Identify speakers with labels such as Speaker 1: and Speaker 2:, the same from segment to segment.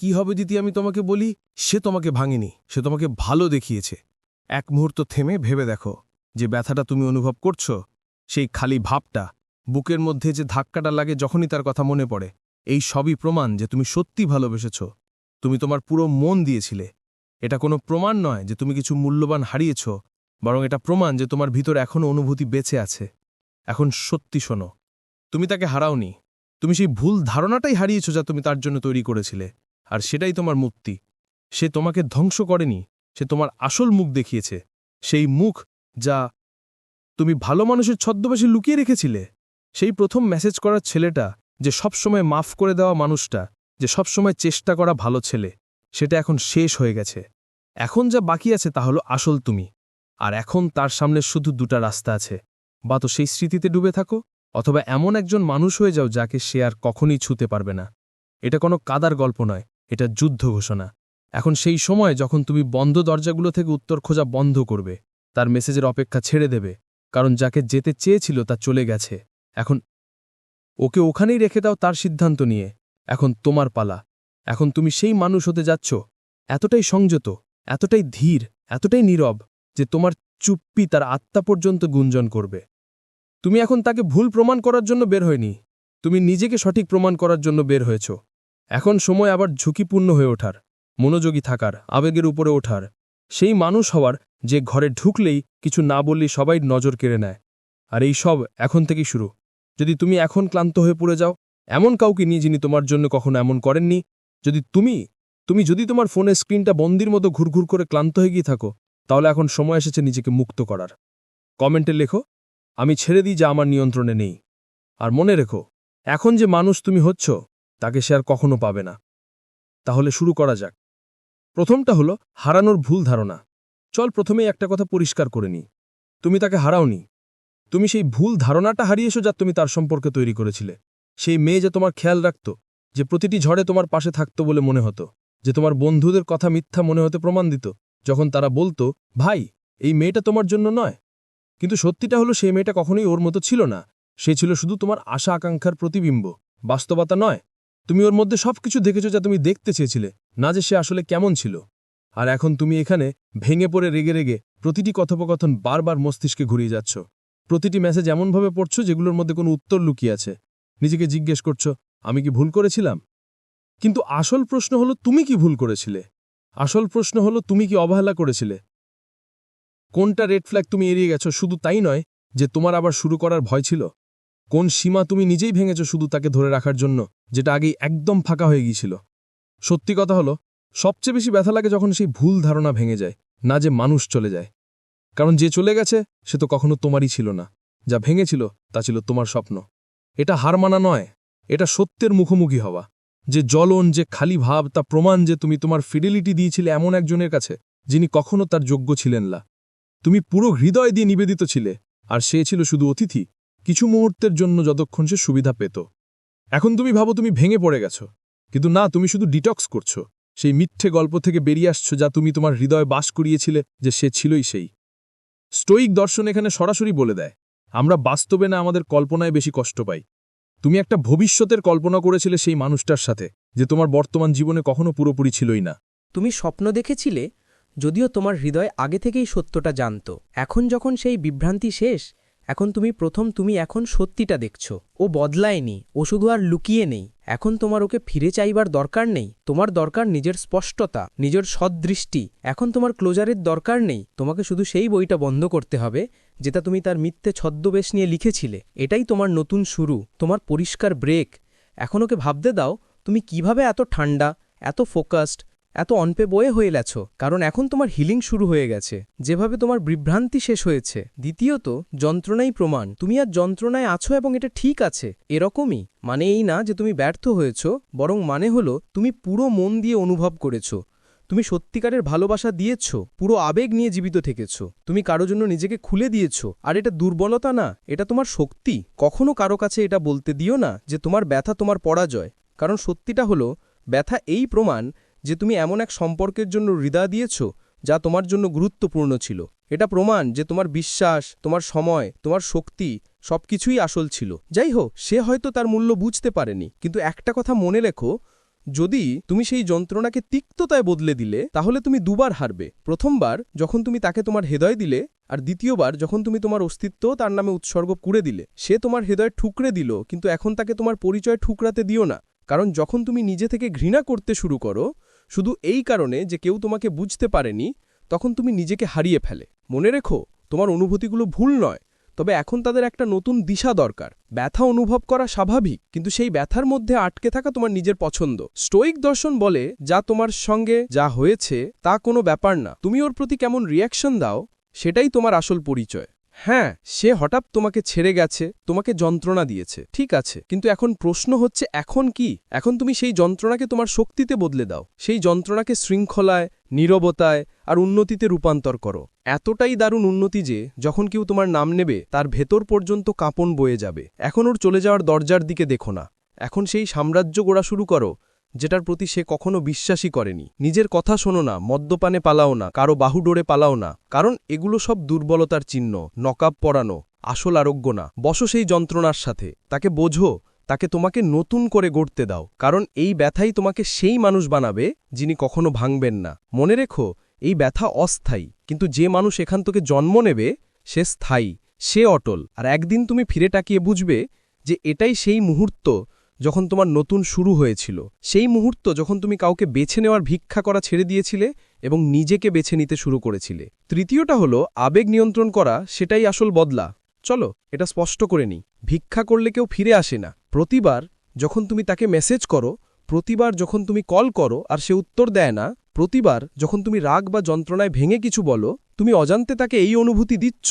Speaker 1: কি হবে দিদি আমি তোমাকে বলি? সে তোমাকে ভাঙেনি, সে তোমাকে ভালো দেখিয়েছে। এক মুহূর্ত থেমে ভেবে দেখো যে ব্যথাটা তুমি অনুভব করছ, সেই খালি ভাবটা, বুকের মধ্যে যে ধাক্কাটা লাগে যখনই তার কথা মনে পড়ে, এই সবই প্রমাণ যে তুমি সত্যি ভালোবেসেছ। তুমি তোমার পুরো মন দিয়েছিলে। এটা কোনো প্রমাণ নয় যে তুমি কিছু মূল্যবান হারিয়েছ, বরং এটা প্রমাণ যে তোমার ভিতর এখনও অনুভূতি বেঁচে আছে। এখন সত্যি শোনো, তুমি তাকে হারাওনি, তুমি সেই ভুল ধারণাটাই হারিয়েছ যা তুমি তার জন্য তৈরি করেছিলে। আর সেটাই তোমার মুক্তি। সে তোমাকে ধ্বংস করেনি, সে তোমার আসল মুখ দেখিয়েছে। সেই মুখ যা তুমি ভালো মানুষের ছদ্মবেশে লুকিয়ে রেখেছিলে, সেই প্রথম মেসেজ করার ছেলেটা যে সবসময় মাফ করে দেওয়া মানুষটা, যে সবসময় চেষ্টা করা ভালো ছেলে, সেটা এখন শেষ হয়ে গেছে। এখন যা বাকি আছে তা হলো আসল তুমি। আর এখন তার সামনে শুধু দুটা রাস্তা আছে। বা তো সেই স্মৃতিতে ডুবে থাকো, অথবা এমন একজন মানুষ হয়ে যাও যাকে সে আর কখনই ছুতে পারবে না। এটা কোনো কাদার গল্প নয়। এটা যুদ্ধ ঘোষণা। এখন সেই সময় যখন তুমি বন্ধ দরজাগুলো থেকে উত্তর খোঁজা বন্ধ করবে, তার মেসেজের অপেক্ষা ছেড়ে দেবে, কারণ যাকে যেতে চেয়েছিল তা চলে গেছে। এখন ওকে ওখানেই রেখে দাও তার সিদ্ধান্ত নিয়ে। এখন তোমার পালা। এখন তুমি সেই মানুষ হতে যাচ্ছ। এতটাই সংযত, এতটাই ধীর, এতটাই নীরব যে তোমার চুপ্পি তার আত্মা পর্যন্ত গুঞ্জন করবে। তুমি এখন তাকে ভুল প্রমাণ করার জন্য বের হয়নি। তুমি নিজেকে সঠিক প্রমাণ করার জন্য বের হয়েছ। এখন সময় আবার ঝুঁকিপূর্ণ হয়ে ওঠার, মনোযোগী থাকার, আবেগের উপরে ওঠার। সেই মানুষ হওয়ার, যে ঘরে ঢুকলেই কিছু না বললেই সবাই নজর কেড়ে নেয়। আর এই সব এখন থেকেই শুরু। যদি তুমি এখন ক্লান্ত হয়ে পড়ে যাও, এমন কাউকে নিয়ে যিনি তোমার জন্য কখনো এমন করেননি, যদি তুমি তুমি যদি তোমার ফোনের স্ক্রিনটা বন্দির মতো ঘুরঘুর করে ক্লান্ত হয়ে গিয়ে থাকো, তাহলে এখন সময় এসেছে নিজেকে মুক্ত করার। কমেন্টে লেখো, আমি ছেড়ে দিই যা আমার নিয়ন্ত্রণে নেই। আর মনে রেখো, এখন যে মানুষ তুমি হচ্ছ তাকে সে আর কখনো পাবে না। তাহলে শুরু করা যাক। প্রথমটা হলো হারানোর ভুল ধারণা। চল প্রথমেই একটা কথা পরিষ্কার করে নি তুমি তাকে হারাওনি। তুমি সেই ভুল ধারণাটা হারিয়েছো যা তুমি তার সম্পর্কে তৈরি করেছিলে। সেই মেয়ে যে তোমার খেয়াল রাখত, যে প্রতিটি ঝড়ে তোমার পাশে থাকতো বলে মনে হতো, যে তোমার বন্ধুদের কথা মিথ্যা মনে হতে প্রমাণ দিত, যখন তারা বলতো, ভাই, এই মেয়েটা তোমার জন্য নয়। কিন্তু সত্যিটা হলো সেই মেয়েটা কখনোই ওর মতো ছিল না। সে ছিল শুধু তোমার আশা আকাঙ্ক্ষার প্রতিবিম্ব। বাস্তবতা নয় তুমি ওর মধ্যে সবকিছু দেখেছ যা তুমি দেখতে চেয়েছিলে, না যে সে আসলে কেমন ছিল। আর এখন তুমি এখানে ভেঙে পড়ে রেগে রেগে প্রতিটি কথোপকথন বারবার মস্তিষ্কে ঘুরিয়ে যাচ্ছ। প্রতিটি মেসেজ এমনভাবে পড়ছো যেগুলোর মধ্যে কোনো উত্তর লুকিয়ে আছে। নিজেকে জিজ্ঞেস করছ, আমি কি ভুল করেছিলাম? কিন্তু আসল প্রশ্ন হলো, তুমি কি ভুল করেছিলে? আসল প্রশ্ন হলো, তুমি কি অবহেলা করেছিলে? কোনটা রেড ফ্ল্যাগ তুমি এড়িয়ে গেছো? শুধু তাই নয় যে তোমার আবার শুরু করার ভয় ছিল? কোন সীমা তুমি নিজেই ভেঙেছ শুধু তাকে ধরে রাখার জন্য, যেটা আগেই একদম ফাঁকা হয়ে গিয়েছিল। সত্যি কথা হলো, সবচেয়ে বেশি ব্যথা লাগে যখন সেই ভুল ধারণা ভেঙে যায়, না যে মানুষ চলে যায়। কারণ যে চলে গেছে, সে তো কখনো তোমারই ছিল না। যা ভেঙেছিল, তা ছিল তোমার স্বপ্ন। এটা হার মানা নয়, এটা সত্যের মুখোমুখি হওয়া। যে জ্বলন, যে খালি ভাব, তা প্রমাণ যে তুমি তোমার ফিডেলিটি দিয়েছিলে এমন একজনের কাছে, যিনি কখনো তার যোগ্য ছিলেন না। তুমি পুরো হৃদয় দিয়ে নিবেদিত ছিলে, আর সে ছিল শুধু অতিথি কিছু মুহূর্তের জন্য যতক্ষণ সে সুবিধা পেত। এখন তুমি ভাবো তুমি ভেঙে পড়ে গেছ। কিন্তু না, তুমি শুধু ডিটক্স করছ। সেই মিথ্যে গল্প থেকে বেরিয়ে আসছো যা তুমি তোমার হৃদয় বাস করিয়েছিলে যে সে ছিলই সেই। স্টোইক দর্শন এখানে সরাসরি বলে দেয়, আমরা বাস্তবে না আমাদের কল্পনায় বেশি কষ্ট পাই। তুমি একটা ভবিষ্যতের কল্পনা করেছিলে সেই মানুষটার সাথে, যে তোমার বর্তমান জীবনে কখনো পুরোপুরি ছিলই না।
Speaker 2: তুমি স্বপ্ন দেখেছিলে, যদিও তোমার হৃদয় আগে থেকেই সত্যটা জানত। এখন যখন সেই বিভ্রান্তি শেষ এখন তুমি প্রথম তুমি এখন সত্যিটা দেখছ। ও বদলায়নি ও শুধু আর লুকিয়ে নেই। এখন তোমার ওকে ফিরে চাইবার দরকার নেই। তোমার দরকার নিজের স্পষ্টতা, নিজের সদৃষ্টি। এখন তোমার ক্লোজারের দরকার নেই। তোমাকে শুধু সেই বইটা বন্ধ করতে হবে, যেটা তুমি তার মিথ্যে ছদ্মবেশ নিয়ে লিখেছিলে। এটাই তোমার নতুন শুরু, তোমার পরিষ্কার ব্রেক এখন ওকে ভাবতে দাও, তুমি কীভাবে এত ঠান্ডা, এত ফোকাসড এত অনপে বয়ে হয়ে গেছ, কারণ এখন তোমার হিলিং শুরু হয়ে গেছে। যেভাবে তোমার বিভ্রান্তি শেষ হয়েছে, দ্বিতীয়ত যন্ত্রণাই প্রমাণ। তুমি আর যন্ত্রণায় আছো এবং এটা ঠিক আছে, এরকমই। মানে এই না যে তুমি ব্যর্থ হয়েছ, বরং মানে হলো তুমি পুরো মন দিয়ে অনুভব করেছ। তুমি সত্যিকারের ভালোবাসা দিয়েছ, পুরো আবেগ নিয়ে জীবিত থেকেছ। তুমি কারও জন্য নিজেকে খুলে দিয়েছ, আর এটা দুর্বলতা না, এটা তোমার শক্তি। কখনো কারও কাছে এটা বলতে দিও না যে তোমার ব্যথা তোমার পরাজয়। কারণ সত্যিটা হলো, ব্যথা এই প্রমাণ যে তুমি এমন এক সম্পর্কের জন্য হৃদয় দিয়েছ যা তোমার জন্য গুরুত্বপূর্ণ ছিল। এটা প্রমাণ যে তোমার বিশ্বাস, তোমার সময়, তোমার শক্তি সবকিছুই আসল ছিল। যাই হোক সে হয়তো তার মূল্য বুঝতে পারেনি, কিন্তু একটা কথা মনে রেখো,
Speaker 3: যদি তুমি সেই যন্ত্রণাকে তিক্ততায় বদলে দিলে, তাহলে তুমি দুবার হারবে। প্রথমবার যখন তুমি তাকে তোমার হৃদয় দিলে, আর দ্বিতীয়বার যখন তুমি তোমার অস্তিত্ব তার নামে উৎসর্গ করে দিলে। সে তোমার হৃদয় ঠুকরে দিল, কিন্তু এখন তাকে তোমার পরিচয় ঠুকরাতে দিও না, কারণ যখন তুমি নিজে থেকে ঘৃণা করতে শুরু করো শুধু এই কারণে যে কেউ তোমাকে বুঝতে পারেনি, তখন তুমি নিজেকে হারিয়ে ফেলে। মনে রেখো, তোমার অনুভূতিগুলো ভুল নয়, তবে এখন তাদের একটা নতুন দিশা দরকার। ব্যথা অনুভব করা স্বাভাবিক, কিন্তু সেই ব্যথার মধ্যে আটকে থাকা তোমার নিজের পছন্দ। স্টোইক দর্শন বলে, যা তোমার সঙ্গে যা হয়েছে, তা কোনো ব্যাপার না। তুমি ওর প্রতি কেমন রিয়াকশন দাও, সেটাই তোমার আসল পরিচয়। হ্যাঁ সে হঠাৎ তোমাকে ছেড়ে গেছে, তোমাকে যন্ত্রণা দিয়েছে, ঠিক আছে। কিন্তু এখন প্রশ্ন হচ্ছে, এখন কি? এখন তুমি সেই যন্ত্রণাকে তোমার শক্তিতে বদলে দাও। সেই যন্ত্রণাকে শৃঙ্খলায়, নীরবতায় আর উন্নতিতে রূপান্তর করো। এতটাই দারুণ উন্নতি যে, যখন কেউ তোমার নাম নেবে, তার ভেতর পর্যন্ত কাঁপন বয়ে যাবে। এখন ওর চলে যাওয়ার দরজার দিকে দেখো না। এখন সেই সাম্রাজ্য গোড়া শুরু করো যেটার প্রতি সে কখনো বিশ্বাসই করেনি। নিজের কথা শোনো না, মদ্যপানে পালাও না, কারও বাহু ডোরে পালাও না। কারণ এগুলো সব দুর্বলতার চিহ্ন, নকাব পরানো, আসল আরোগ্য না। বসো সেই যন্ত্রণার সাথে, তাকে বোঝো, তাকে তোমাকে নতুন করে গড়তে দাও। কারণ এই ব্যথাই তোমাকে সেই মানুষ বানাবে, যিনি কখনো ভাঙবেন না। মনে রেখো, এই ব্যথা অস্থায়ী, কিন্তু যে মানুষ এখান থেকে জন্ম নেবে, সে স্থায়ী, সে অটল। আর একদিন তুমি ফিরে তাকিয়ে বুঝবে যে এটাই সেই মুহূর্ত যখন তোমার নতুন শুরু হয়েছিল, সেই মুহূর্ত যখন তুমি কাউকে বেছে নেওয়ার ভিক্ষা করা ছেড়ে দিয়েছিলে এবং নিজেকে বেছে নিতে শুরু করেছিলে। তৃতীয়টা হলো, আবেগ নিয়ন্ত্রণ করা, সেটাই আসল বদলা। চলো, এটা স্পষ্ট করে নি ভিক্ষা করলে কেউ ফিরে আসে না। প্রতিবার যখন তুমি তাকে মেসেজ করো, প্রতিবার যখন তুমি কল করো আর সে উত্তর দেয় না, প্রতিবার যখন তুমি রাগ বা যন্ত্রণায় ভেঙে কিছু বলো, তুমি অজান্তে তাকে এই অনুভূতি দিচ্ছ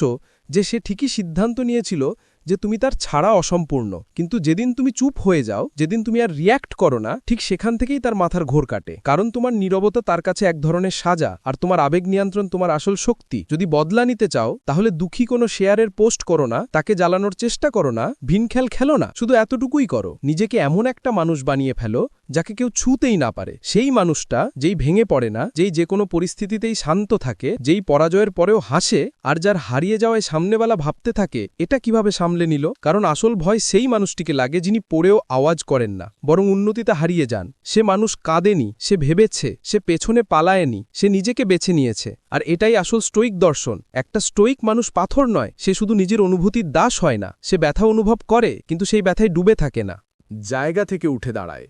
Speaker 3: যে সে ঠিকই সিদ্ধান্ত নিয়েছিল যে তুমি তার ছাড়া অসম্পূর্ণ। কিন্তু যেদিন তুমি চুপ হয়ে যাও, যেদিন তুমি আর রিয়্যাক্ট করো না, ঠিক সেখান থেকেই তার মাথার ঘোর কাটে। কারণ তোমার নিরবতা তার কাছে এক ধরনের সাজা, আর তোমার আবেগ নিয়ন্ত্রণ তোমার আসল শক্তি। যদি বদলা নিতে চাও, তাহলে দুঃখী কোনো শেয়ারের পোস্ট করো না, তাকে জ্বালানোর চেষ্টা করো না, ভিনখেল খেলো না, শুধু এতটুকুই করো। নিজেকে এমন একটা মানুষ বানিয়ে ফেলো যাকে কেউ ছুতেই না পারে। সেই মানুষটা যেই ভেঙে পড়ে না, যেই যে কোনো পরিস্থিতিতেই শান্ত থাকে, যেই পরাজয়ের পরেও হাসে আর যার হারিয়ে যাওয়ায় সামনেবেলা ভাবতে থাকে, এটা কীভাবে সামলে নিল? কারণ আসল ভয় সেই মানুষটিকে লাগে যিনি পড়েও আওয়াজ করেন না, বরং উন্নতিতে হারিয়ে যান। সে মানুষ কাঁদেনি, সে ভেবেছে, সে পেছনে পালায়নি, সে নিজেকে বেছে নিয়েছে। আর এটাই আসল স্টোইক দর্শন। একটা স্টোইক মানুষ পাথর নয়, সে শুধু নিজের অনুভূতির দাস হয় না। সে ব্যথা অনুভব করে, কিন্তু সেই ব্যথায় ডুবে থাকে না।
Speaker 4: জায়গা থেকে উঠে দাঁড়ায়।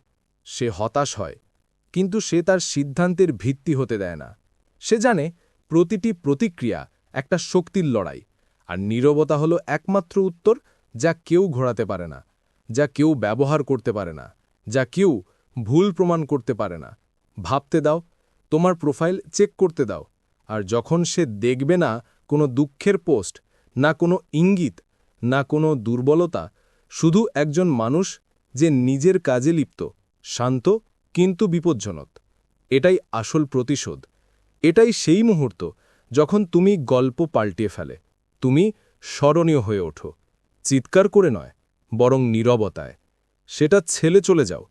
Speaker 4: সে হতাশ হয়, কিন্তু সে তার সিদ্ধান্তের ভিত্তি হতে দেয় না। সে জানে প্রতিটি প্রতিক্রিয়া একটা শক্তির লড়াই, আর নীরবতা হলো একমাত্র উত্তর যা কেউ ঘোরাতে পারে না, যা কেউ ব্যবহার করতে পারে না, যা কেউ ভুল প্রমাণ করতে পারে না। ভাবতে দাও, তোমার প্রোফাইল চেক করতে দাও, আর যখন সে দেখবে না কোনো দুঃখের পোস্ট, না কোনো ইঙ্গিত, না কোনো দুর্বলতা, শুধু একজন মানুষ যে নিজের কাজে লিপ্ত শান্ত কিন্তু বিপজ্জনক। এটাই আসল প্রতিশোধ। এটাই সেই মুহূর্ত যখন তুমি গল্প পাল্টিয়ে ফেলে। তুমি স্মরণীয় হয়ে ওঠো। চিৎকার করে নয়, বরং নীরবতায়। সেটা ছেলে চলে যাও।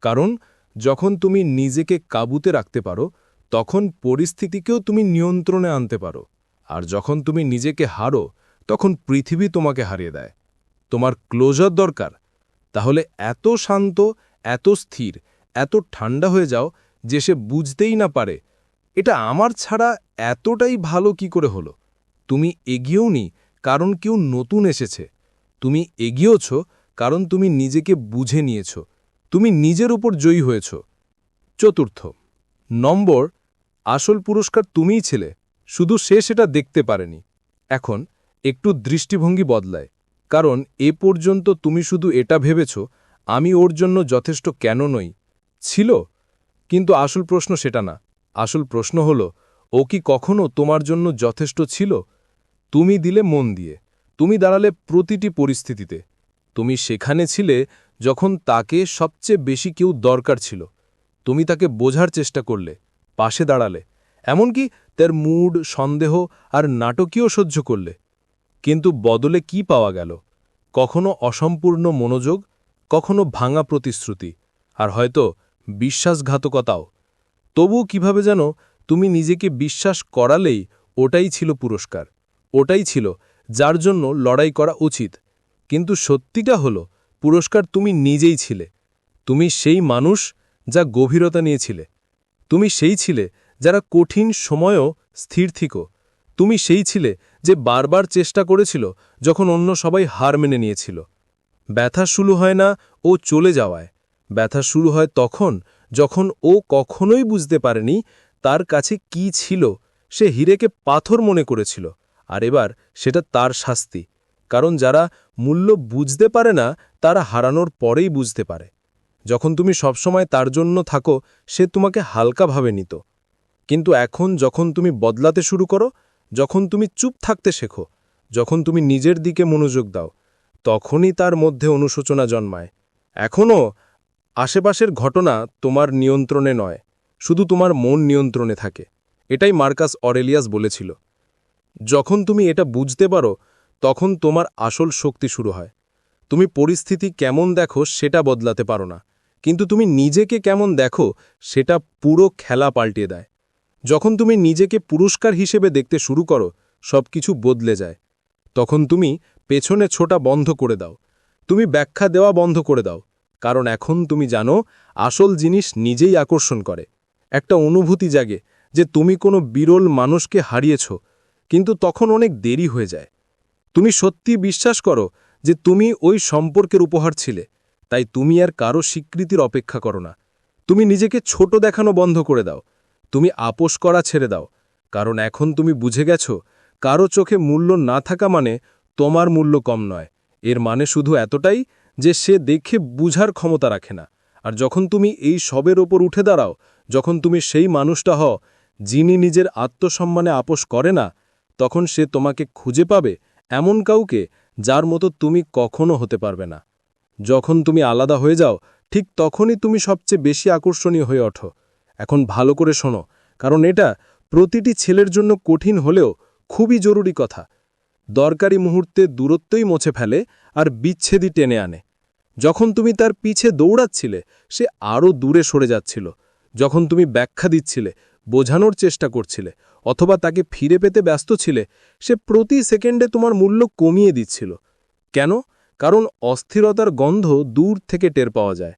Speaker 4: কারণ যখন তুমি নিজেকে কাবুতে রাখতে পারো, তখন পরিস্থিতিকেও তুমি নিয়ন্ত্রণে আনতে পারো। আর যখন তুমি নিজেকে হারো, তখন পৃথিবী তোমাকে হারিয়ে দেয়। তোমার ক্লোজার দরকার। তাহলে এত শান্ত এত স্থির, এত ঠান্ডা হয়ে যাও যে সে বুঝতেই না পারে। এটা আমার ছাড়া এতটাই ভালো কি করে হলো? তুমি এগিয়েও নি কারণ কেউ নতুন এসেছে। তুমি এগিয়েওছ কারণ তুমি নিজেকে বুঝে নিয়েছ। তুমি নিজের উপর জয়ী হয়েছ। চতুর্থ, নম্বর, আসল পুরস্কার তুমিই ছিলে, শুধু সে সেটা দেখতে পারেনি। এখন একটু দৃষ্টিভঙ্গি বদলায়, কারণ এ পর্যন্ত তুমি শুধু এটা ভেবেছ আমি ওর জন্য যথেষ্ট কেন নই? ছিল, কিন্তু আসল প্রশ্ন সেটা না। আসল প্রশ্ন হল, ও কি কখনো তোমার জন্য যথেষ্ট ছিল? তুমি দিলে মন দিয়ে। তুমি দাঁড়ালে প্রতিটি পরিস্থিতিতে। তুমি সেখানে ছিলে যখন তাকে সবচেয়ে বেশি কেউ দরকার ছিল। তুমি তাকে বোঝার চেষ্টা করলে, পাশে দাঁড়ালে। এমনকি তার মুড, সন্দেহ আর নাটকীয় সহ্য করলে। কিন্তু বদলে কি পাওয়া গেল? কখনো অসম্পূর্ণ মনোযোগ কখনো ভাঙা প্রতিশ্রুতি, আর হয়তো বিশ্বাসঘাতকতাও। তবু কীভাবে যেন তুমি নিজেকে বিশ্বাস করালেই ওটাই ছিল পুরস্কার, ওটাই ছিল যার জন্য লড়াই করা উচিত। কিন্তু সত্যিটা হলো, পুরস্কার তুমি নিজেই ছিলে। তুমি সেই মানুষ যা গভীরতা নিয়েছিলে তুমি সেই ছিলে যারা কঠিন সময়ও স্থির থিকো। তুমি সেই ছিলে যে বারবার চেষ্টা করেছিল যখন অন্য সবাই হার মেনে নিয়েছিল। ব্যথা শুরু হয় না, ও চলে যাওয়ায়। ব্যথা শুরু হয় তখন, যখন ও কখনোই বুঝতে পারেনি তার কাছে কি ছিল। সে হিরেকে পাথর মনে করেছিল, আর এবার সেটা তার শাস্তি। কারণ যারা মূল্য বুঝতে পারে না, তারা হারানোর পরেই বুঝতে পারে। যখন তুমি সবসময় তার জন্য থাকো, সে তোমাকে হালকাভাবে নিত। কিন্তু এখন যখন তুমি বদলাতে শুরু করো, যখন তুমি চুপ থাকতে শেখো, যখন তুমি নিজের দিকে মনোযোগ দাও তখনই তার মধ্যে অনুশোচনা জন্মায়। এখনও আশেপাশের ঘটনা তোমার নিয়ন্ত্রণে নয়, শুধু তোমার মন নিয়ন্ত্রণে থাকে। এটাই মার্কাস অরেলিয়াস বলেছিল। যখন তুমি এটা বুঝতে পারো, তখন তোমার আসল শক্তি শুরু হয়। তুমি পরিস্থিতি কেমন দেখো সেটা বদলাতে পারো না, কিন্তু তুমি নিজেকে কেমন দেখো সেটা পুরো খেলা পাল্টিয়ে দেয়। যখন তুমি নিজেকে পুরস্কার হিসেবে দেখতে শুরু করো, সবকিছু বদলে যায়। তখন তুমি পেছনে ছোটা বন্ধ করে দাও। তুমি ব্যাখ্যা দেওয়া বন্ধ করে দাও, কারণ এখন তুমি জানো, আসল জিনিস নিজেই আকর্ষণ করে। একটা অনুভূতি জাগে যে তুমি কোনো বিরল মানুষকে হারিয়েছ, কিন্তু তখন অনেক দেরি হয়ে যায়। তুমি সত্যি বিশ্বাস করো যে তুমি ওই সম্পর্কের উপহার ছিলে, তাই তুমি আর কারও স্বীকৃতির অপেক্ষা করো না। তুমি নিজেকে ছোট দেখানো বন্ধ করে দাও, তুমি আপোষ করা ছেড়ে দাও, কারণ এখন তুমি বুঝে গেছো, কারও চোখে মূল্য না থাকা মানে তোমার মূল্য কম নয়। এর মানে শুধু এতটাই যে সে দেখে বুঝার ক্ষমতা রাখে না। আর যখন তুমি এই সবের ওপর উঠে দাঁড়াও, যখন তুমি সেই মানুষটা হও, যিনি নিজের আত্মসম্মানে আপোষ করে না, তখন সে তোমাকে খুঁজে পাবে এমন কাউকে যার মতো তুমি কখনো হতে পারবে না। যখন তুমি আলাদা হয়ে যাও, ঠিক তখনই তুমি সবচেয়ে বেশি আকর্ষণীয় হয়ে ওঠো। এখন ভালো করে শোনো, কারণ এটা প্রতিটি ছেলের জন্য কঠিন হলেও খুবই জরুরি কথা। দরকারি মুহূর্তে দূরত্বই মুছে ফেলে আর বিচ্ছেদই টেনে আনে। যখন তুমি তার পিছে দৌড়াচ্ছিলে, সে আরও দূরে সরে যাচ্ছিল। যখন তুমি ব্যাখ্যা দিচ্ছিলে, বোঝানোর চেষ্টা করছিলে, অথবা তাকে ফিরে পেতে ব্যস্ত ছিলে, সে প্রতি সেকেন্ডে তোমার মূল্য কমিয়ে দিচ্ছিল। কেন? কারণ অস্থিরতার গন্ধ দূর থেকে টের পাওয়া যায়।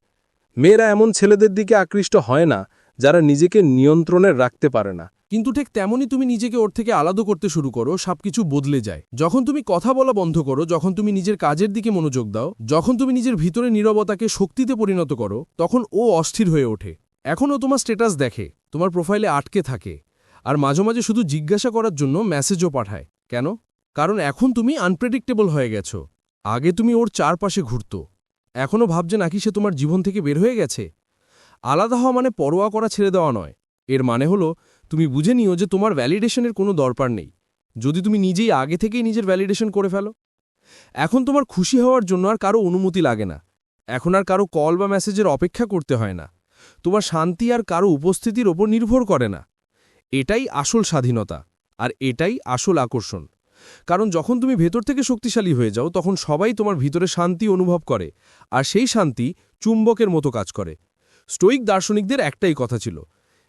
Speaker 4: মেয়েরা এমন ছেলেদের দিকে আকৃষ্ট হয় না, যারা নিজেকে নিয়ন্ত্রণে রাখতে পারে না।
Speaker 1: কিন্তু ঠিক তেমনই তুমি নিজেকে ওর থেকে আলাদা করতে শুরু করো, সবকিছু বদলে যায়। যখন তুমি কথা বলা বন্ধ করো, যখন তুমি নিজের কাজের দিকে মনোযোগ দাও, যখন তুমি নিজের ভিতরে নীরবতাকে শক্তিতে পরিণত করো, তখন ও অস্থির হয়ে ওঠে। এখনও তোমার স্ট্যাটাস দেখে, তোমার প্রোফাইলে আটকে থাকে। আর মাঝে মাঝে শুধু জিজ্ঞাসা করার জন্য মেসেজও পাঠায়। কেন? কারণ এখন তুমি আনপ্রেডিক্টেবল হয়ে গেছো। আগে তুমি ওর চারপাশে ঘুরত। এখনও ভাবছে নাকি সে তোমার জীবন থেকে বের হয়ে গেছে? আলাদা হওয়া মানে পরোয়া করা ছেড়ে দেওয়া নয়। এর মানে হলো তুমি বুঝে নিও যে তোমার ভ্যালিডেশনের কোনো দরকার নেই। যদি তুমি নিজেই আগে থেকেই নিজের ভ্যালিডেশন করে ফেলো। এখন তোমার খুশি হওয়ার জন্য আর কারও অনুমতি লাগে না। এখন আর কারও কল বা মেসেজের অপেক্ষা করতে হয় না। তোমার শান্তি আর কারও উপস্থিতির ওপর নির্ভর করে না। এটাই আসল স্বাধীনতা, আর এটাই আসল আকর্ষণ। কারণ যখন তুমি ভেতর থেকে শক্তিশালী হয়ে যাও, তখন সবাই তোমার ভিতরে শান্তি অনুভব করে, আর সেই শান্তি চুম্বকের মতো কাজ করে। স্টোইক দার্শনিকদের একটাই কথা ছিল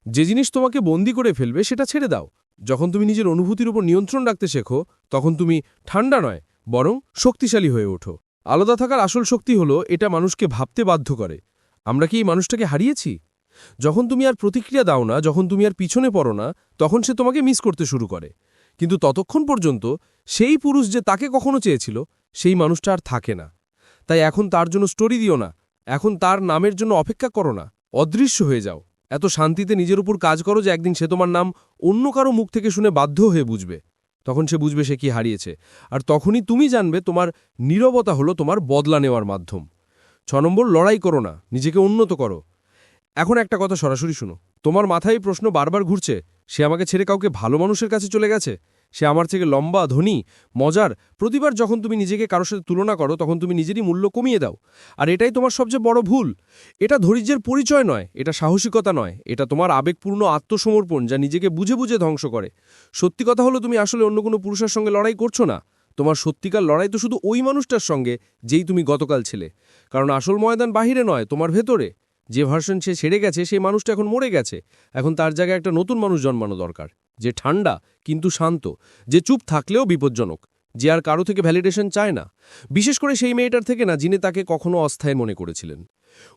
Speaker 1: যে জিনিস তোমাকে বন্দি করে ফেলবে সেটা ছেড়ে দাও। যখন তুমি নিজের অনুভূতির উপর নিয়ন্ত্রণ রাখতে শেখো, তখন তুমি ঠান্ডা নয়, বরং শক্তিশালী হয়ে ওঠো। আলাদা থাকার আসল শক্তি হলো এটা মানুষকে ভাবতে বাধ্য করে। আমরা কি এই মানুষটাকে হারিয়েছি? যখন তুমি আর প্রতিক্রিয়া দাও না, যখন তুমি আর পিছনে পড়ো না, তখন সে তোমাকে মিস করতে শুরু করে। কিন্তু ততক্ষণ পর্যন্ত সেই পুরুষ যে তাকে কখনো চেয়েছিল, সেই মানুষটা আর থাকে না। তাই এখন তার জন্য স্টোরি দিও না। এখন তার নামের জন্য অপেক্ষা করো না। অদৃশ্য হয়ে যাও। এত শান্তিতে নিজের উপর কাজ করো যে একদিন সে তোমার নাম অন্য কারও মুখ থেকে শুনে বাধ্য হয়ে বুঝবে। তখন সে বুঝবে সে কি হারিয়েছে। আর তখনই তুমি জানবে তোমার নীরবতা হলো তোমার বদলা নেওয়ার মাধ্যম। ছ নম্বর, লড়াই করো না, নিজেকে উন্নত করো। এখন একটা কথা সরাসরি শুনো। তোমার মাথায় প্রশ্ন বারবার ঘুরছে, সে আমাকে ছেড়ে কাউকে ভালো মানুষের কাছে চলে গেছে? সে আমার থেকে লম্বা, ধনী, মজার। প্রতিবার যখন তুমি নিজেকে কারোর সাথে তুলনা করো, তখন তুমি নিজেরই মূল্য কমিয়ে দাও। আর এটাই তোমার সবচেয়ে বড় ভুল। এটা ধৈর্যের পরিচয় নয়, এটা সাহসিকতা নয়। এটা তোমার আবেগপূর্ণ আত্মসমর্পণ যা নিজেকে বুঝে বুঝে ধ্বংস করে। সত্যি কথা হলো, তুমি আসলে অন্য কোনো পুরুষের সঙ্গে লড়াই করছ না। তোমার সত্যিকার লড়াই তো শুধু ওই মানুষটার সঙ্গে, যেই তুমি গতকাল ছিলে। কারণ আসল ময়দান বাহিরে নয়, তোমার ভেতরে। যে ভার্সন সে ছেড়ে গেছে, সেই মানুষটা এখন মরে গেছে। এখন তার জায়গায় একটা নতুন মানুষ জন্মানো দরকার। যে ঠান্ডা, কিন্তু শান্ত, যে চুপ থাকলেও বিপজ্জনক, যে আর কারও থেকে ভ্যালিডেশন চায় না। বিশেষ করে সেই মেয়েটার থেকে না, যিনি তাকে কখনো অস্থায়ী মনে করেছিলেন।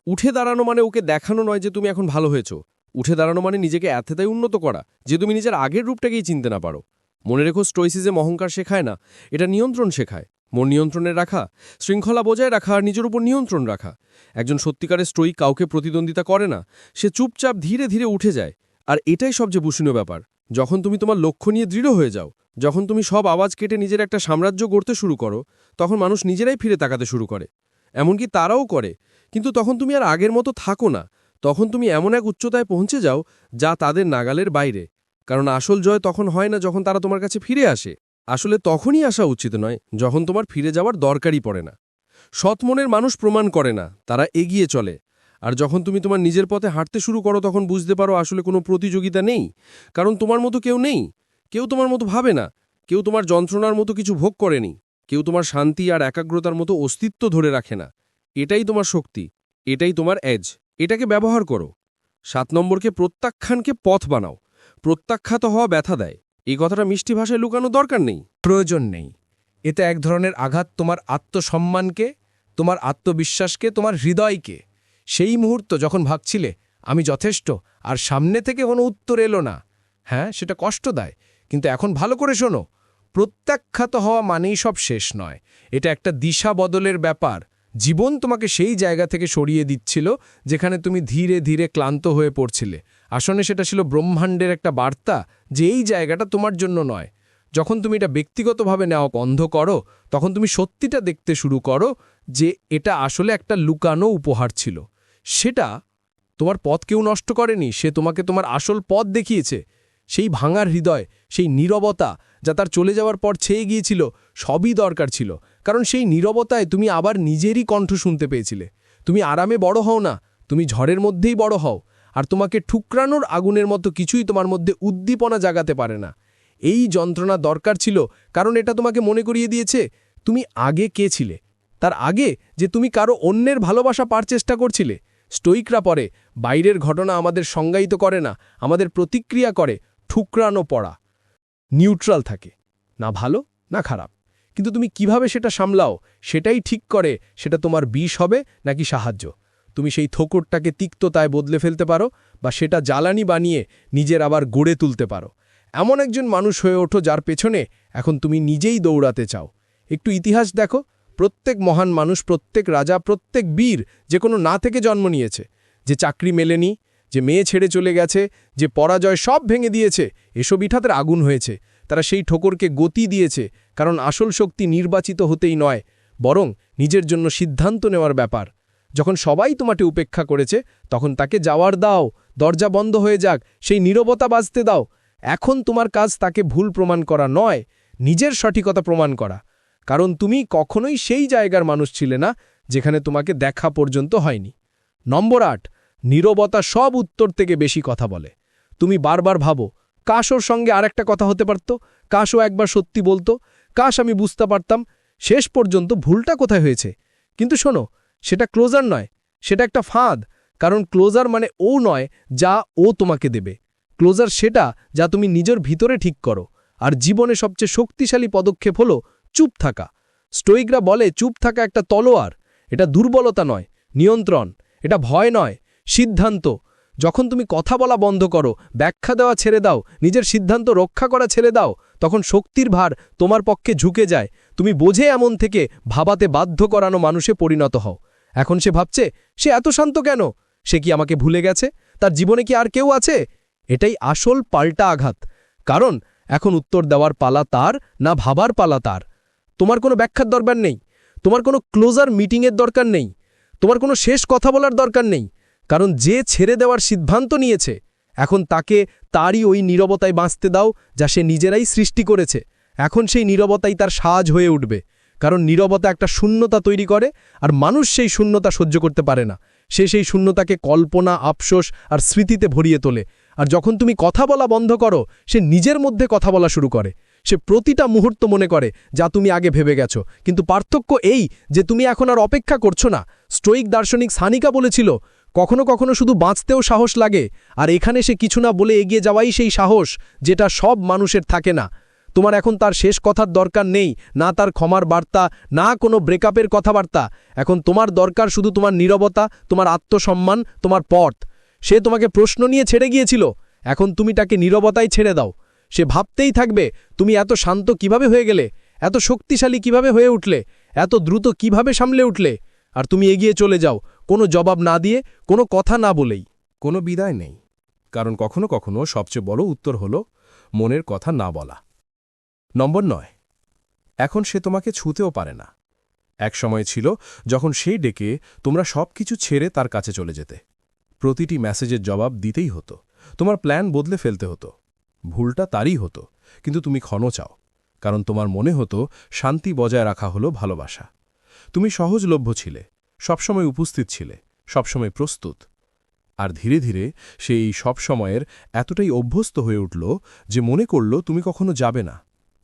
Speaker 3: উঠে দাঁড়ানো মানে ওকে দেখানো নয় যে তুমি এখন ভালো হয়েছো। উঠে দাঁড়ানো মানে নিজেকে এতটাই উন্নত করা যে তুমি নিজের আগের রূপটাকেই চিনতে না পারো। মনে রেখো স্টোইসিজম অহংকার শেখায় না, এটা নিয়ন্ত্রণ শেখায়। মন নিয়ন্ত্রণে রাখা, শৃঙ্খলা বজায় রাখা আর নিজের উপর নিয়ন্ত্রণ রাখা। একজন সত্যিকারের স্টোইক কাউকে প্রতিদ্বন্দ্বিতা করে না, সে চুপচাপ ধীরে ধীরে উঠে যায়। আর এটাই সবচেয়ে বুষণীয় ব্যাপার। যখন তুমি তোমার লক্ষ্য নিয়ে দৃঢ় হয়ে যাও, যখন তুমি সব আওয়াজ কেটে নিজের একটা সাম্রাজ্য গড়তে শুরু করো, তখন মানুষ নিজেরাই ফিরে তাকাতে শুরু করে। এমনকি তারাও করে। কিন্তু তখন তুমি আর আগের মতো থাকো না। তখন তুমি এমন এক উচ্চতায় পৌঁছে যাও যা তাদের নাগালের বাইরে। কারণ আসল জয় তখন হয় না যখন তারা তোমার কাছে ফিরে আসে। আসলে তখনই আসা উচিত নয় যখন তোমার ফিরে যাওয়ার দরকারই পড়ে না। সৎ মনের মানুষ প্রমাণ করে না, তারা এগিয়ে চলে। আর যখন তুমি তোমার নিজের পথে হাঁটতে শুরু করো, তখন বুঝতে পারো আসলে কোনো প্রতিযোগিতা নেই। কারণ তোমার মতো কেউ নেই। কেউ তোমার মতো ভাবে না। কেউ তোমার যন্ত্রণার মতো কিছু ভোগ করেনি। কেউ তোমার শান্তি আর একাগ্রতার মতো অস্তিত্ব ধরে রাখে না। এটাই তোমার শক্তি। এটাই তোমার এজ এটাকে ব্যবহার করো। সাত নম্বরকে প্রত্যাখ্যানকে পথ বানাও। প্রত্যাখ্যাত হওয়া ব্যথা দেয়। এই কথাটা মিষ্টি ভাষায় লুকানো দরকার নেই।
Speaker 1: প্রয়োজন নেই। এতে এক ধরনের আঘাত তোমার আত্মসম্মানকে, তোমার আত্মবিশ্বাসকে, তোমার হৃদয়কে সেই মুহূর্ত যখন ভাবছিলে, আমি যথেষ্ট, আর সামনে থেকে কোনো উত্তর এলো না। হ্যাঁ সেটা কষ্ট দেয় কিন্তু এখন ভালো করে শোনো, প্রত্যাখ্যাত হওয়া মানেই সব শেষ নয়। এটা একটা দিশা বদলের ব্যাপার। জীবন তোমাকে সেই জায়গা থেকে সরিয়ে দিচ্ছিল, যেখানে তুমি ধীরে ধীরে ক্লান্ত হয়ে পড়ছিলে। আসলে সেটা ছিল ব্রহ্মাণ্ডের একটা বার্তা যে এই জায়গাটা তোমার জন্য নয়। যখন তুমি এটা ব্যক্তিগতভাবে নেওয়া বন্ধ করো, তখন তুমি সত্যিটা দেখতে শুরু করো যে এটা আসলে একটা লুকানো উপহার ছিল। সেটা তোমার পথ কেউ নষ্ট করেনি, সে তোমাকে তোমার আসল পথ দেখিয়েছে। সেই ভাঙার হৃদয়, সেই নীরবতা যা তার চলে যাওয়ার পর ছেয়ে গিয়েছিল, সবই দরকার ছিল। কারণ সেই নীরবতায় তুমি আবার নিজেরই কণ্ঠ শুনতে পেয়েছিলে। তুমি আরামে বড় হও না, তুমি ঝড়ের মধ্যেই বড় হও। আর তোমাকে ঠুকরানোর আগুনের মতো কিছুই তোমার মধ্যে উদ্দীপনা জাগাতে পারে না। এই যন্ত্রণা দরকার ছিল, কারণ এটা তোমাকে মনে করিয়ে দিয়েছে, তুমি আগে কে ছিলে? তার আগে যে তুমি কারও অন্যের ভালোবাসা পার চেষ্টা করছিলে স্টোইকরা পরে বাইরের ঘটনা আমাদের সংজ্ঞায়িত করে না, আমাদের প্রতিক্রিয়া করে, ঠুকরানো পড়া। নিউট্রাল থাকে, না ভালো, না খারাপ। কিন্তু তুমি কীভাবে সেটা সামলাও, সেটাই ঠিক করে, সেটা তোমার বিষ হবে নাকি সাহায্য। তুমি সেই থোকরটাকে তিক্ততায় বদলে ফেলতে পারো বা সেটা জ্বালানি বানিয়ে নিজের আবার গড়ে তুলতে পারো। এমন একজন মানুষ হয়ে ওঠো যার পেছনে এখন তুমি নিজেই দৌড়াতে চাও। একটু ইতিহাস দেখো প্রত্যেক মহান মানুষ, প্রত্যেক রাজা, প্রত্যেক বীর যে কোনো না থেকে জন্ম নিয়েছে। যে চাকরি মেলেনি, যে মেয়ে ছেড়ে চলে গেছে, যে পরাজয় সব ভেঙে দিয়েছে, এসব ইঠাতের আগুন হয়েছে। তারা সেই ঠোকরকে গতি দিয়েছে, কারণ আসল শক্তি নির্বাচিত হতেই নয়, বরং নিজের জন্য সিদ্ধান্ত নেওয়ার ব্যাপার। যখন সবাই তোমাকে উপেক্ষা করেছে, তখন তাকে যাওয়ার দাও, দরজা বন্ধ হয়ে যাক, সেই নীরবতা বাজতে দাও। এখন তোমার কাজ তাকে ভুল প্রমাণ করা নয়, নিজের সঠিকতা প্রমাণ করা। কারণ তুমি কখনোই সেই জায়গার মানুষ ছিলে না যেখানে তোমাকে দেখা পর্যন্ত হয়নি। নম্বর আট, নীরবতা সব উত্তর থেকে বেশি কথা বলে। তুমি বারবার ভাবো কাশ ওর সঙ্গে আর একটা কথা হতে পারত কাশ ও একবার সত্যি বলতো, কাশ আমি বুঝতে পারতাম, শেষ পর্যন্ত ভুলটা কোথায় হয়েছে? কিন্তু শোনো, সেটা ক্লোজার নয়, সেটা একটা ফাঁদ, কারণ ক্লোজার মানে ও নয়, যা ও তোমাকে দেবে। ক্লোজার সেটা যা তুমি নিজের ভিতরে ঠিক করো, আর জীবনে সবচেয়ে শক্তিশালী পদক্ষেপ হলো চুপ থাকা। স্টোইকরা বলে, চুপ থাকা একটা তলোয়ার। এটা দুর্বলতা নয়, নিয়ন্ত্রণ। এটা ভয় নয়, সিদ্ধান্ত। যখন তুমি কথা বলা বন্ধ করো, ব্যাখ্যা দেওয়া ছেড়ে দাও, নিজের সিদ্ধান্ত রক্ষা করা ছেড়ে দাও, তখন শক্তির ভার তোমার পক্ষে ঝুঁকে যায়। তুমি বোঝে এমন থেকে ভাবাতে বাধ্য করানো মানুষে পরিণত হও। এখন সে ভাবছে, সে এত শান্ত কেন? সে কি আমাকে ভুলে গেছে? তার জীবনে কি আর কেউ আছে? এটাই আসল পাল্টা আঘাত। কারণ এখন উত্তর দেওয়ার পালা তার না ভাবার পালা তার। তোমার কোনো ব্যাখ্যার দরকার নেই। তোমার কোনো ক্লোজার মিটিংয়ের দরকার নেই। তোমার কোনো শেষ কথা বলার দরকার নেই। কারণ যে ছেড়ে দেওয়ার সিদ্ধান্ত নিয়েছে, এখন তাকে তারই ওই নীরবতায় বাঁচতে দাও যা সে নিজেরাই সৃষ্টি করেছে। এখন সেই নীরবতাই তার সাজ হয়ে উঠবে। কারণ নীরবতা একটা শূন্যতা তৈরি করে, আর মানুষ সেই শূন্যতা সহ্য করতে পারে না। সে সেই শূন্যতাকে কল্পনা, আফসোস আর স্মৃতিতে ভরিয়ে তোলে। আর যখন তুমি কথা বলা বন্ধ করো, সে নিজের মধ্যে কথা বলা শুরু করে। সে প্রতিটা মুহূর্ত মনে করে যা তুমি আগে ভেবে গেছো। কিন্তু পার্থক্য এই যে তুমি এখন আর অপেক্ষা করছ না। স্টোইক দার্শনিক সানিকা বলেছিল, কখনো কখনো শুধু বাঁচতেও সাহস লাগে, আর এখানে সে কিছু না বলে এগিয়ে যাওয়াই সেই সাহস যেটা সব মানুষের থাকে না।
Speaker 3: তোমার এখন তার শেষ কথার দরকার নেই, না তার ক্ষমার বার্তা, না কোনো ব্রেকআপের কথাবার্তা। এখন তোমার দরকার শুধু তোমার নীরবতা, তোমার আত্মসম্মান, তোমার পথ। সে তোমাকে প্রশ্ন নিয়ে ছেড়ে গিয়েছিল, এখন তুমি তাকে নীরবতায় ছেড়ে দাও। সে ভাবতেই থাকবে, তুমি এত শান্ত কীভাবে হয়ে গেলে? এত শক্তিশালী কীভাবে হয়ে উঠলে? এত দ্রুত কীভাবে সামলে উঠলে? আর তুমি এগিয়ে চলে যাও, কোনো জবাব না দিয়ে, কোনো কথা না বলেই।
Speaker 4: কোনো বিদায় নেই। কারণ কখনো কখনো সবচেয়ে বড় উত্তর হল মনের কথা না বলা। নম্বর নয়, এখন সে তোমাকে ছুঁতেও পারে না। এক সময় ছিল যখন সেই ডেকে তোমরা সব কিছু ছেড়ে তার কাছে চলে যেতে। প্রতিটি মেসেজের জবাব দিতেই হতো। তোমার প্ল্যান বদলে ফেলতে হতো। ভুলটা তারই হতো, কিন্তু তুমি ক্ষণ চাও, কারণ তোমার মনে হতো শান্তি বজায় রাখা হলো ভালোবাসা। তুমি সহজলভ্য ছিলে, সবসময় উপস্থিত ছিলে, সবসময় প্রস্তুত। আর ধীরে ধীরে সে এই সব সময়ের এতটাই অভ্যস্ত হয়ে উঠল যে মনে করল তুমি কখনো যাবে না,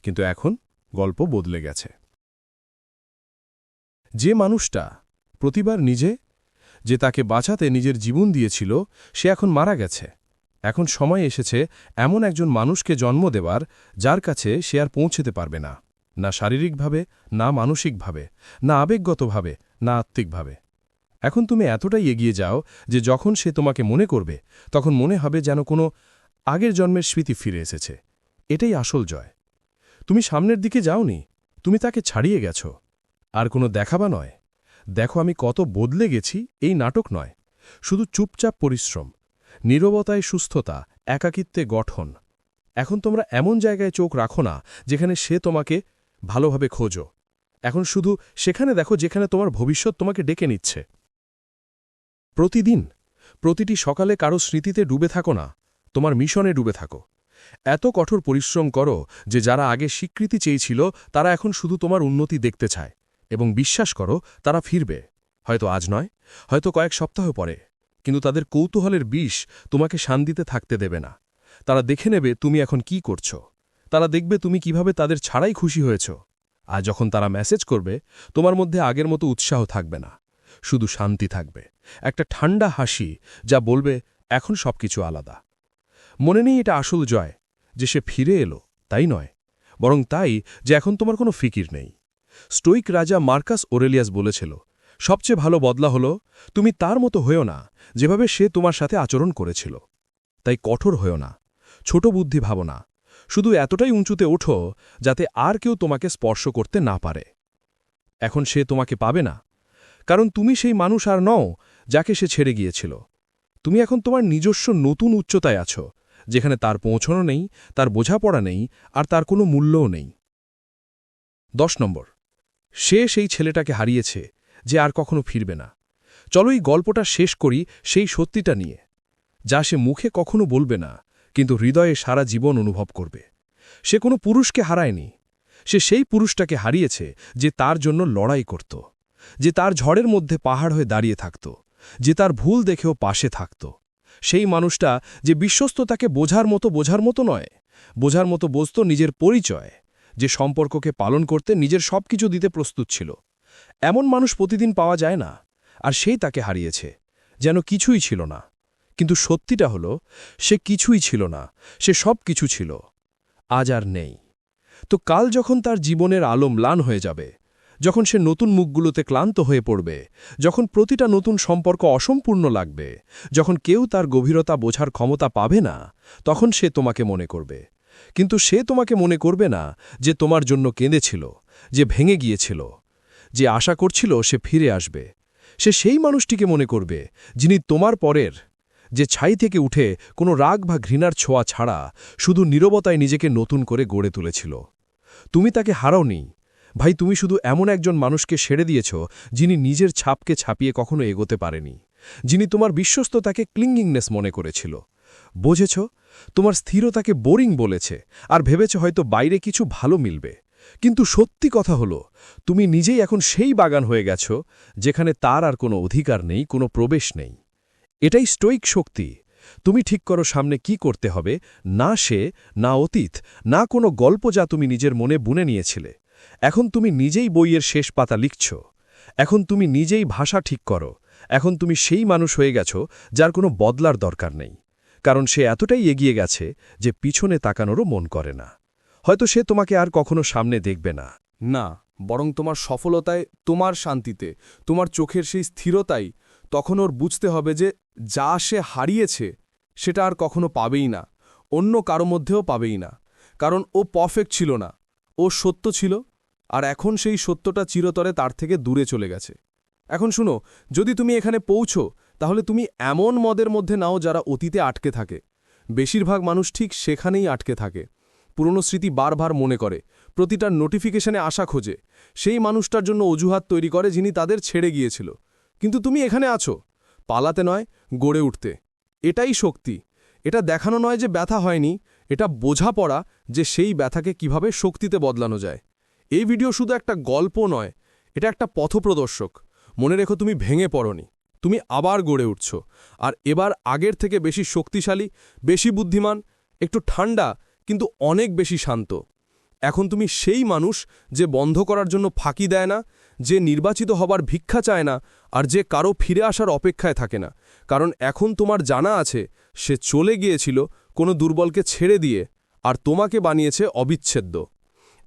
Speaker 4: কিন্তু এখন গল্প বদলে গেছে। যে মানুষটা প্রতিবার নিজে, যে তাকে বাঁচাতে নিজের জীবন দিয়েছিল, সে এখন মারা গেছে। এখন সময় এসেছে এমন একজন মানুষকে জন্ম দেওয়ার যার কাছে সে আর পৌঁছেতে পারবে না। না শারীরিকভাবে, না মানসিকভাবে, না আবেগগতভাবে, না আত্মিকভাবে। এখন তুমি এতটাই এগিয়ে যাও যে যখন সে তোমাকে মনে করবে, তখন মনে হবে যেন কোনো আগের জন্মের স্মৃতি ফিরে এসেছে। এটাই আসল জয়। তুমি সামনের দিকে যাওনি, তুমি তাকে ছাড়িয়ে গেছ। আর কোনো দেখাবা নয়। দেখো আমি কত বদলে গেছি, এই নাটক নয়। শুধু চুপচাপ পরিশ্রম। নীরবতায় সুস্থতা, একাকিত্বে গঠন। এখন তোমরা এমন জায়গায় চোখ রাখো না, যেখানে সে তোমাকে ভালোভাবে খোঁজো। এখন শুধু সেখানে দেখো যেখানে তোমার ভবিষ্যৎ তোমাকে ডেকে নিচ্ছে। প্রতিদিন, প্রতিটি সকালে কারও স্মৃতিতে ডুবে থাকো না, তোমার মিশনে ডুবে থাকো। এত কঠোর পরিশ্রম করো যে যারা আগে স্বীকৃতি চেয়েছিল, তারা এখন শুধু তোমার উন্নতি দেখতে চায় এবং বিশ্বাস করো তারা ফিরবে। হয়তো আজ নয়, হয়তো কয়েক সপ্তাহ পরে। কিন্তু তাদের কৌতূহলের বিষ তোমাকে শান্তিতে থাকতে দেবে না। তারা দেখে নেবে তুমি এখন কি করছ। তারা দেখবে তুমি কীভাবে তাদের ছাড়াই খুশি হয়েছ। আর যখন তারা মেসেজ করবে, তোমার মধ্যে আগের মতো উৎসাহ থাকবে না। শুধু শান্তি থাকবে। একটা ঠান্ডা হাসি যা বলবে, এখন সবকিছু আলাদা। মনে নেই এটা আসল জয়, যে সে ফিরে এলো, তাই নয়। বরং তাই যে এখন তোমার কোনো ফিকির নেই। স্টোইক রাজা মার্কাস ওরেলিয়াস বলেছিল সবচেয়ে ভালো বদলা হলো, তুমি তার মতো হয়েও না, যেভাবে সে তোমার সাথে আচরণ করেছিল। তাই কঠোর হয়েও না, ছোট বুদ্ধি ভাবো না, শুধু এতটাই উঁচুতে ওঠো, যাতে আর কেউ তোমাকে স্পর্শ করতে না পারে। এখন সে তোমাকে পাবে না, কারণ তুমি সেই মানুষ আর নও, যাকে সে ছেড়ে গিয়েছিল। তুমি এখন তোমার নিজস্ব নতুন উচ্চতায় আছো, যেখানে তার পৌঁছানো নেই, তার বোঝাপড়া নেই, আর তার কোনো মূল্যও নেই। দশ নম্বর, সে সেই ছেলেটাকে হারিয়েছে যে আর কখনো ফিরবে না। চলো এই গল্পটা শেষ করি সেই সত্যিটা নিয়ে। যা সে মুখে কখনো বলবে না, কিন্তু হৃদয়ে সারা জীবন অনুভব করবে। সে কোনো পুরুষকে হারায়নি। সে সেই পুরুষটাকে হারিয়েছে যে তার জন্য লড়াই করত, যে তার ঝড়ের মধ্যে পাহাড় হয়ে দাঁড়িয়ে থাকত, যে তার ভুল দেখেও পাশে থাকত। সেই মানুষটা যে বিশ্বস্ত তাকে বোঝার মতো বোঝার মতো নয়, বোঝার মতো বসত নিজের পরিচয়, যে সম্পর্ককে পালন করতে নিজের সব কিছু দিতে প্রস্তুত ছিল। এমন মানুষ প্রতিদিন পাওয়া যায় না, আর সেই তাকে হারিয়েছে, যেন কিছুই ছিল না। কিন্তু সত্যিটা হলো, সে কিছুই ছিল না, সে সব কিছু ছিল, আজ আর নেই। তো কাল যখন তার জীবনের আলো ম্লান হয়ে যাবে, যখন সে নতুন মুখগুলোতে ক্লান্ত হয়ে পড়বে, যখন প্রতিটা নতুন সম্পর্ক অসম্পূর্ণ লাগবে, যখন কেউ তার গভীরতা বোঝার ক্ষমতা পাবে না, তখন সে তোমাকে মনে করবে। কিন্তু সে তোমাকে মনে করবে না যে তোমার জন্য কেঁদেছিল, যে ভেঙে গিয়েছিল। যে আশা করছিল সে ফিরে আসবে। সে সেই মানুষটিকে মনে করবে, যিনি তোমার পরের। যে ছাই থেকে উঠে কোনো রাগ বা ঘৃণার ছোঁয়া ছাড়া শুধু নীরবতায় নিজেকে নতুন করে গড়ে তুলেছিল। তুমি তাকে হারাওনি। ভাই, তুমি শুধু এমন একজন মানুষকে সেরে দিয়েছ, যিনি নিজের ছাপকে ছাপিয়ে কখনো এগোতে পারেনি। যিনি তোমার বিশ্বস্ততাকে ক্লিঙ্গিংনেস মনে করেছিল। বুঝেছ, তোমার স্থিরতাকে বোরিং বলেছে, আর ভেবেছ হয়তো বাইরে কিছু ভালো মিলবে। কিন্তু সত্যি কথা হলো, তুমি নিজেই এখন সেই বাগান হয়ে গেছ, যেখানে তার আর কোনো অধিকার নেই, কোনো প্রবেশ নেই। এটাই স্টোইক শক্তি। তুমি ঠিক করো সামনে কি করতে হবে, না সে, না অতীত, না কোনো গল্প যা তুমি নিজের মনে বুনে নিয়েছিলে। এখন তুমি নিজেই বইয়ের শেষ পাতা লিখছ। এখন তুমি নিজেই ভাষা ঠিক করো। এখন তুমি সেই মানুষ হয়ে গেছ, যার কোনো বদলার দরকার নেই। কারণ সে এতটাই এগিয়ে গেছে, যে পিছনে তাকানোরও মন করে না।
Speaker 3: হয়তো সে তোমাকে আর কখনো সামনে দেখবে না।
Speaker 4: না, বরং তোমার সফলতায়, তোমার শান্তিতে, তোমার চোখের সেই স্থিরতাই তখন ওর বুঝতে হবে যে যা সে হারিয়েছে সেটা আর কখনো পাবেই না, অন্য কারও মধ্যেও পাবেই না। কারণ ও পারফেক্ট ছিল না, ও সত্য ছিল, আর এখন সেই সত্যটা চিরতরে তার থেকে দূরে চলে গেছে। এখন শুনো, যদি তুমি এখানে পৌঁছো, তাহলে তুমি এমন মদের মধ্যে নাও যারা অতীতে আটকে থাকে। বেশিরভাগ মানুষ ঠিক সেখানেই আটকে থাকে। পুরনো স্মৃতি বারবার মনে করে, প্রতিটা নোটিফিকেশনে আশা খোঁজে। সেই মানুষটার জন্য অজুহাত তৈরি করে যিনি তাদের ছেড়ে গিয়েছিল। কিন্তু তুমি এখানে আছো? পালাতে নয়, গড়ে উঠতে। এটাই শক্তি। এটা দেখানো নয় যে ব্যথা হয়নি, এটা বোঝা পড়া যে সেই ব্যথাকে কীভাবে শক্তিতে বদলানো যায়। এই ভিডিও শুধু একটা গল্প নয়, এটা একটা পথপ্রদর্শক। মনে রেখো তুমি ভেঙে পড়নি, তুমি আবার গড়ে উঠছ। আর এবার আগের থেকে বেশি শক্তিশালী, বেশি বুদ্ধিমান, একটু ঠান্ডা কিন্তু অনেক বেশি শান্ত। এখন তুমি সেই মানুষ যে বন্ধ করার জন্য ফাঁকি দেয় না, যে নির্বাচিত হবার ভিক্ষা চায় না, আর যে কারও ফিরে আসার অপেক্ষায় থাকে না। কারণ এখন তোমার জানা আছে, সে চলে গিয়েছিল কোনো দুর্বলকে ছেড়ে দিয়ে, আর তোমাকে বানিয়েছে অবিচ্ছেদ্য।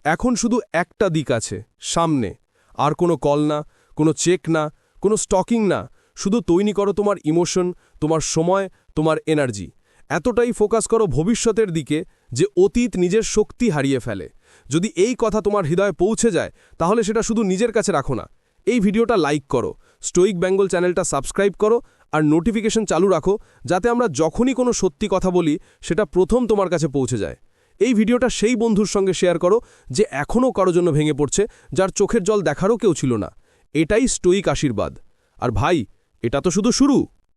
Speaker 4: এখন শুধু একটা দিক আছে, সামনে। আর কোনো কল না, কোনো চেক না, কোনো স্টকিং না। শুধু তৈরি করো তোমার ইমোশন, তোমার সময়, তোমার এনার্জি। এতটাই ফোকাস করো ভবিষ্যতের দিকে যে অতীত নিজের শক্তি হারিয়ে ফেলে। যদি এই কথা তোমার হৃদয়ে পৌঁছে যায়, তাহলে সেটা শুধু নিজের কাছে রাখো না। এই ভিডিওটা লাইক করো স্টোইক বেঙ্গল চ্যানেলটা সাবস্ক্রাইব করো আর নোটিফিকেশন চালু রাখো যাতে আমরা যখনই কোনো সত্যি কথা বলি, সেটা প্রথম তোমার কাছে পৌঁছে যায়। এই ভিডিওটা সেই বন্ধুর সঙ্গে শেয়ার করো যে এখনও কারও জন্য ভেঙে পড়ছে, যার চোখের জল দেখারও কেউ ছিল না। এটাই স্টোইক আশীর্বাদ। আর ভাই, এটা তো শুধু শুরু!